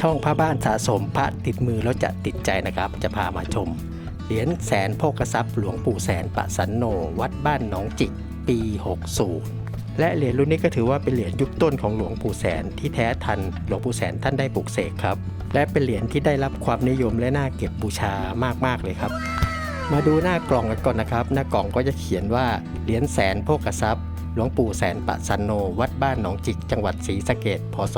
ช่องพระบ้านสะสมพระติดมือแล้วจะติดใจนะครับ จะพามาชม เหรียญแสนโภกทรัพย์หลวงปู่แสนปะสันโน วัดบ้านหนองจิกปี 60 และเหรียญรุ่นนี้ก็ถือว่าเป็นเหรียญยุคต้นของหลวงปู่แสนที่แท้ทันหลวงปู่แสนท่านได้ปลูกเสกครับ และเป็นเหรียญที่ได้รับความนิยมและน่าเก็บบูชามากๆเลยครับ มาดูหน้ากล่องกันก่อนนะครับ หน้ากล่องก็จะเขียนว่าเหรียญแสนโภกทรัพย์หลวงปู่แสนปะสันโน วัดบ้านหนองจิก จังหวัดศรีสะเกดพศ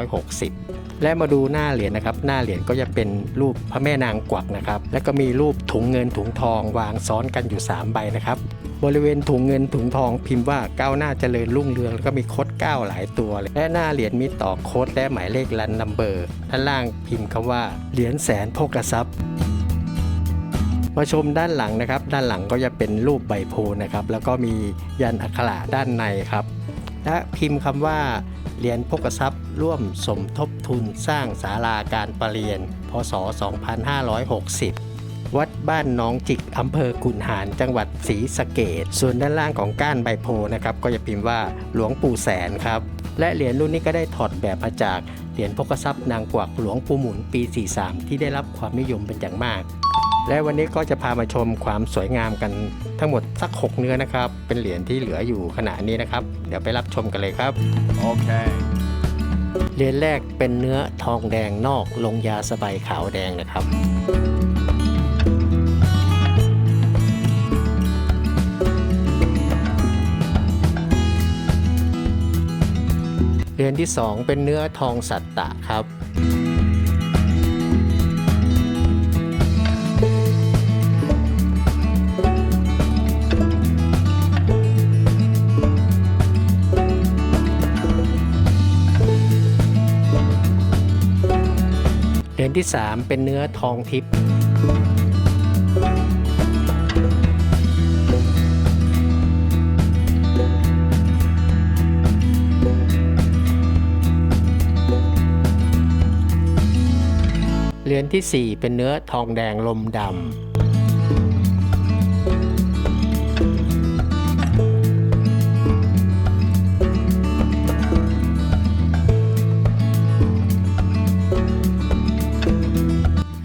2560 และมาดูหน้าเหรียญนะครับ หน้าเหรียญก็จะเป็นรูปพระแม่นางกวักนะครับ แล้วก็มีรูปถุงเงินถุงทองวางซ้อนกันอยู่ 3 ใบนะครับ บริเวณถุงเงินถุงทองพิมพ์ว่าก้าวหน้าเจริญรุ่งเรืองแล้วก็มีโคดเก้าหลายตัวเลยและหน้าเหรียญมีต่อโคดและหมายเลขรันนัมเบอร์ด้านล่างพิมพ์คำว่าเหรียญแสนโภกทรัพย์มาชมด้านหลังนะครับ ด้านหลังก็จะเป็นรูปใบโพนะครับ แล้วก็มียันอักขระด้านในครับ และพิมพ์คำว่าเหรียญพกทรัพย์ร่วมสมทบทุนสร้างศาลาการประเรียน พศ 2560 วัดบ้านน้องจิกอำเภอกุนหารจังหวัดศรีสะเกดส่วนด้านล่างของก้านใบโพนะครับ ก็จะพิมพ์ว่าหลวงปู่แสนครับ และเหรียญรุ่นนี้ก็ได้ถอดแบบมาจากเหรียญพกทรัพย์นางกวักหลวงปู่หมุนปี 43 ที่ได้รับความนิยมเป็นอย่างมาก และวันนี้ก็จะพามาชมความสวยงามกันทั้งหมดสัก 6 เนื้อนะครับ เป็นเหรียญที่เหลืออยู่ขณะนี้นะครับ เดี๋ยวไปรับชมกันเลยครับ Okay. เหรียญแรกเป็นเนื้อทองแดงนอกลงยาสบายขาวแดงนะครับ เหรียญที่ 2 เป็นเนื้อทองสัตตะครับ เดือนที่ 3 เป็นเนื้อทองทิพย์เรือนที่ 4 เป็นเนื้อทองแดงลมดำ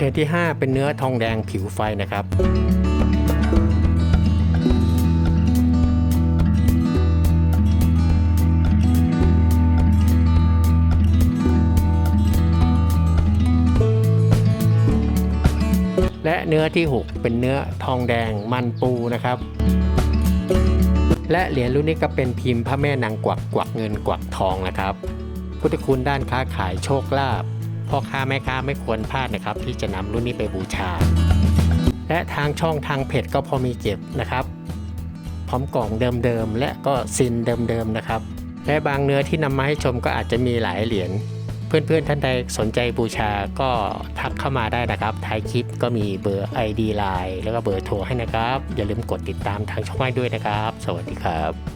เหรียญที่ 5 เป็นเนื้อทองแดงผิวไฟนะครับและเนื้อที่ 6 เป็นเนื้อทองแดงมันปูนะครับ และเหรียญรุ่นนี้ก็เป็นพิมพ์พระแม่นางกวักกวักเงินกวักทองนะครับ พุทธคุณด้านค้าขายโชคลาภ พ่อค้าแม่ค้าไม่ควรพลาดนะครับ ที่จะนำรุ่นนี้ไปบูชา และทางช่องทางเพจก็พอมีเก็บนะครับ พร้อมกล่องเดิมๆและก็ซินเดิมๆนะครับ และบางเนื้อที่นำมาให้ชมก็อาจจะมีหลายเหรียญเพื่อนๆท่านใดสนใจบูชาก็ทักเข้ามาได้นะครับท้ายคลิปก็มีเบอร์ ID Line แล้วก็เบอร์โทรให้นะครับ อย่าลืมกดติดตามทางช่องให้ด้วยนะครับ สวัสดีครับ